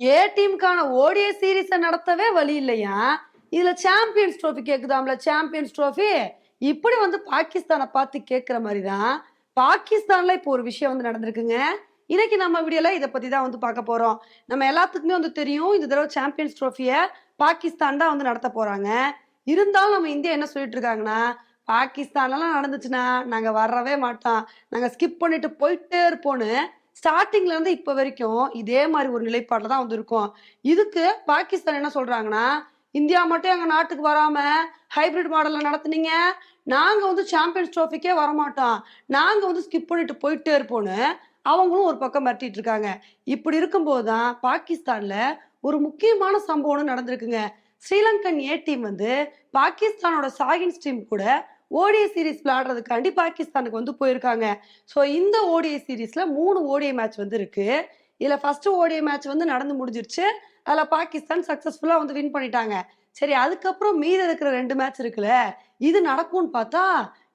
ஏ டீமுக்கான ODI சீரீஸை நடத்தவே வழி இல்லையா? இதுல சாம்பியன்ஸ் ட்ரோஃபி கேக்குதாம்ல? சாம்பியன்ஸ் ட்ரோஃபி இப்படி வந்து பாகிஸ்தானை பார்த்து கேட்குற மாதிரி தான் பாகிஸ்தான்ல இப்போ ஒரு விஷயம் வந்து நடந்திருக்குங்க. இன்னைக்கு நம்ம வீடியோல இதை பத்தி தான் வந்து பார்க்க போறோம். நம்ம எல்லாத்துக்குமே வந்து தெரியும் இந்த தடவை சாம்பியன்ஸ் ட்ரோஃபியை பாகிஸ்தான் தான் வந்து நடத்த போறாங்க. இருந்தாலும் நம்ம இந்தியா என்ன சொல்லிட்டு இருக்காங்கன்னா பாகிஸ்தான்லாம் நடந்துச்சுன்னா நாங்க வரவே மாட்டோம். நாங்க ஸ்கிப் பண்ணிட்டு போயிட்டே இருப்போம்னு ஸ்டார்டிங்ல இருந்து இப்ப வரைக்கும் இதே மாதிரி ஒரு நிலைப்பாடுல தான் வந்து இருக்கும் இதுக்கு பாகிஸ்தான் என்ன சொல்றாங்கன்னா இந்தியா மட்டும் எங்க நாட்டுக்கு வராம ஹைபிரிட் மாடல்ல நடத்துனீங்க. நாங்க வந்து சாம்பியன்ஸ் ட்ரோஃபிக்கே வரமாட்டோம். நாங்க வந்து ஸ்கிப் பண்ணிட்டு போயிட்டே இருப்போம்னு அவங்களும் ஒரு பக்கம் மிரட்டிட்டு இருக்காங்க. இப்படி இருக்கும்போது தான் பாகிஸ்தான்ல ஒரு முக்கியமான சம்பவம் நடந்திருக்குங்க. ஸ்ரீலங்கன் ஏ டீம் வந்து பாகிஸ்தானோட சாகின்ஸ் டீம் கூட ஓடிஐ சீரீஸ் விளையாடுறதுக்காண்டி பாகிஸ்தானுக்கு வந்து போயிருக்காங்க. ஸோ இந்த ஓடிஐ சீரீஸ்ல மூணு ஓடிஐ மேட்ச் வந்து இருக்கு. இதுல ஃபர்ஸ்ட் ஓடிஐ மேட்ச் வந்து நடந்து முடிஞ்சிருச்சு. அதுல பாகிஸ்தான் சக்சஸ்ஃபுல்லா வந்து வின் பண்ணிட்டாங்க. சரி அதுக்கப்புறம் மீதி இருக்கிற ரெண்டு மேட்ச் இருக்குல்ல இது நடக்கும்னு பார்த்தா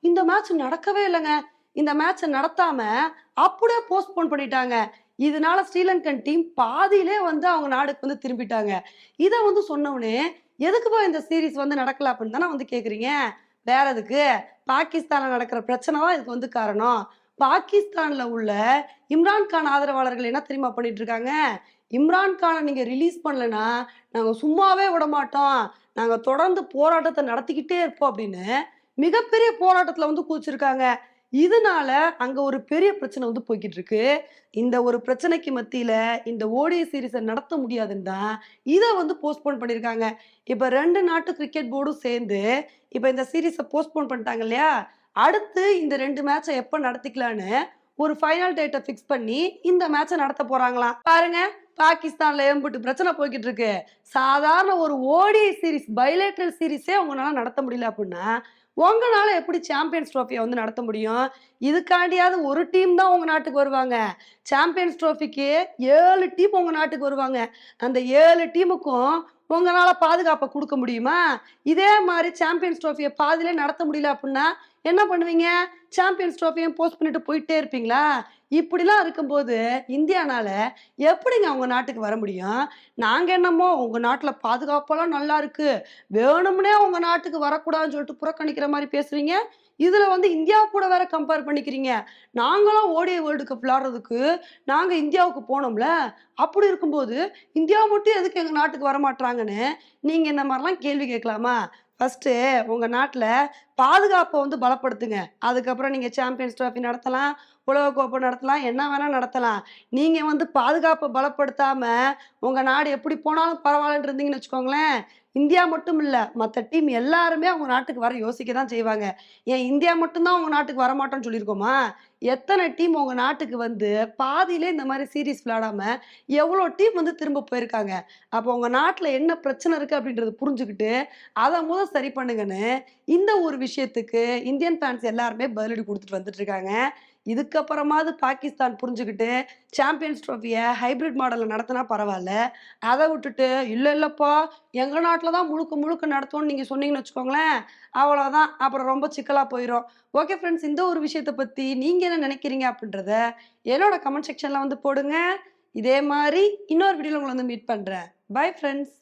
இந்த மேட்ச் நடக்கவே இல்லைங்க. இந்த மேட்சை நடத்தாம அப்படியே போஸ்ட்போன் பண்ணிட்டாங்க. இதனால ஸ்ரீலங்கன் டீம் பாதியிலே வந்து அவங்க நாடுக்கு வந்து திரும்பிட்டாங்க. இதை வந்து சொன்னவனே எதுக்குப்பா இந்த சீரிஸ் வந்து நடக்கல அப்படின்னு தானே வந்து கேக்குறீங்க? வேற எதுக்கு? பாகிஸ்தானில் நடக்கிற பிரச்சனை தான் இதுக்கு வந்து காரணம். பாகிஸ்தானில் உள்ள இம்ரான் கான் ஆதரவாளர்கள் என்ன தெரியுமா பண்ணிட்டு இருக்காங்க? இம்ரான்கானை நீங்கள் ரிலீஸ் பண்ணலைன்னா நாங்கள் சும்மாவே விட மாட்டோம். நாங்கள் தொடர்ந்து போராட்டத்தை நடத்திக்கிட்டே இருப்போம் அப்படின்னு மிகப்பெரிய போராட்டத்தில் வந்து கூச்சிருக்காங்க இதனால அங்க ஒரு பெரிய பிரச்சனை வந்து போய்கிட்டு இருக்கு இந்த ஒரு பிரச்சனைக்கு மத்தியில இந்த ஓடிஐ சீரிஸை நடத்த முடியாதுன்னு தான் இதை வந்து போஸ்ட்போன் பண்ணியிருக்காங்க இப்ப ரெண்டு நாட்டு கிரிக்கெட் போர்டும் சேர்ந்து இப்ப இந்த சீரிஸை போஸ்ட்போன் பண்ணிட்டாங்க இல்லையா? அடுத்து இந்த ரெண்டு மேட்சை எப்போ நடத்திக்கலான்னு ஒரு ஃபைனல் டேட்டை ஃபிக்ஸ் பண்ணி இந்த மேட்சை நடத்த போறாங்களாம். பாருங்க பாகிஸ்தான்ல எம்பிட்டு பிரச்சனை போய்கிட்டு இருக்கு சாதாரண ஒரு ஓடிஐ சீரிஸ் பைலேட்டர் சீரிஸே அவங்களால நடத்த முடியல அப்படின்னா உங்களால் எப்படி சாம்பியன்ஸ் ட்ரோஃபியை வந்து நடத்த முடியும்? இதுக்காண்டியாவது ஒரு டீம் தான் உங்கள் நாட்டுக்கு வருவாங்க. சாம்பியன்ஸ் ட்ரோஃபிக்கு ஏழு டீம் உங்கள் நாட்டுக்கு வருவாங்க. அந்த ஏழு டீமுக்கும் உங்களால் பாதுகாப்பை கொடுக்க முடியுமா? இதே மாதிரி சாம்பியன்ஸ் ட்ரோஃபியை பாதியிலே நடத்த முடியல அப்படின்னா என்ன பண்ணுவீங்க? சாம்பியன்ஸ் ட்ரோஃபியும் போஸ்ட் பண்ணிட்டு போயிட்டே இருப்பீங்களா? இப்படிலாம் இருக்கும்போது இந்தியானால எப்படிங்க அவங்க நாட்டுக்கு வர முடியும்? நாங்க என்னமோ உங்க நாட்டுல பாதுகாப்பெல்லாம் நல்லா இருக்கு. வேணும்னே உங்க நாட்டுக்கு வரக்கூடாதுன்னு சொல்லிட்டு புறக்கணிக்கிற மாதிரி பேசுறீங்க. இதுல வந்து இந்தியா கூட வேற கம்பேர் பண்ணிக்கிறீங்க. நாங்களும் ஓடிய வேர்ல்டு கப் விளாடுறதுக்கு நாங்க இந்தியாவுக்கு போனோம்ல. அப்படி இருக்கும்போது இந்தியா மட்டும் எதுக்கு எங்க நாட்டுக்கு வர மாட்டாங்கன்னு நீங்க இந்த மாதிரிலாம் கேள்வி கேட்கலாமா? ஃபர்ஸ்ட் உங்க நாட்டுல பாதுகாப்பை வந்து பலப்படுத்துங்க. அதுக்கப்புறம் நீங்கள் சாம்பியன்ஸ் ட்ராஃபி நடத்தலாம் உலகக்கோப்பை நடத்தலாம் என்ன வேணால் நடத்தலாம். நீங்கள் வந்து பாதுகாப்பை பலப்படுத்தாமல் உங்கள் நாடு எப்படி போனாலும் பரவாயில்லன்னு இருந்தீங்கன்னு வச்சுக்கோங்களேன் இந்தியா மட்டும் இல்லை மற்ற டீம் எல்லாருமே அவங்க நாட்டுக்கு வர யோசிக்க தான் செய்வாங்க. ஏன் இந்தியா மட்டும்தான் உங்கள் நாட்டுக்கு வரமாட்டோம்னு சொல்லியிருக்கோமா? எத்தனை டீம் உங்கள் நாட்டுக்கு வந்து பாதியிலே இந்த மாதிரி சீரீஸ் விளையாடாமல் எவ்வளோ டீம் வந்து திரும்ப போயிருக்காங்க? அப்போ உங்கள் நாட்டில் என்ன பிரச்சனை இருக்குது அப்படின்றத புரிஞ்சுக்கிட்டு அதை முதல் சரி பண்ணுங்கன்னு இந்த ஒரு விஷயத்துக்கு இந்தியன் ஃபேன்ஸ் எல்லாருமே பதிலடி கொடுத்துட்டு வந்துட்டு இருக்காங்க இதுக்கப்புறமாவது பாகிஸ்தான் புரிஞ்சுக்கிட்டு சாம்பியன்ஸ் ட்ரோஃபியை ஹைபிரிட் மாடலில் நடத்தினா பரவாயில்ல. அதை விட்டுட்டு இல்லை இல்லைப்பா எங்கள் நாட்டில் தான் முழுக்க முழுக்க நடத்துவோம்னு நீங்கள் சொன்னீங்கன்னு வச்சுக்கோங்களேன். அவ்வளோதான் அப்புறம் ரொம்ப சிக்கலாக போயிடும் ஓகே ஃப்ரெண்ட்ஸ் இந்த ஒரு விஷயத்தை பற்றி நீங்கள் என்ன நினைக்கிறீங்க அப்படின்றத என்னோட கமெண்ட் செக்ஷனில் வந்து போடுங்க. இதே மாதிரி இன்னொரு வீடியோவில் உங்களை வந்து மீட் பண்ணுறேன் பை ஃப்ரெண்ட்ஸ்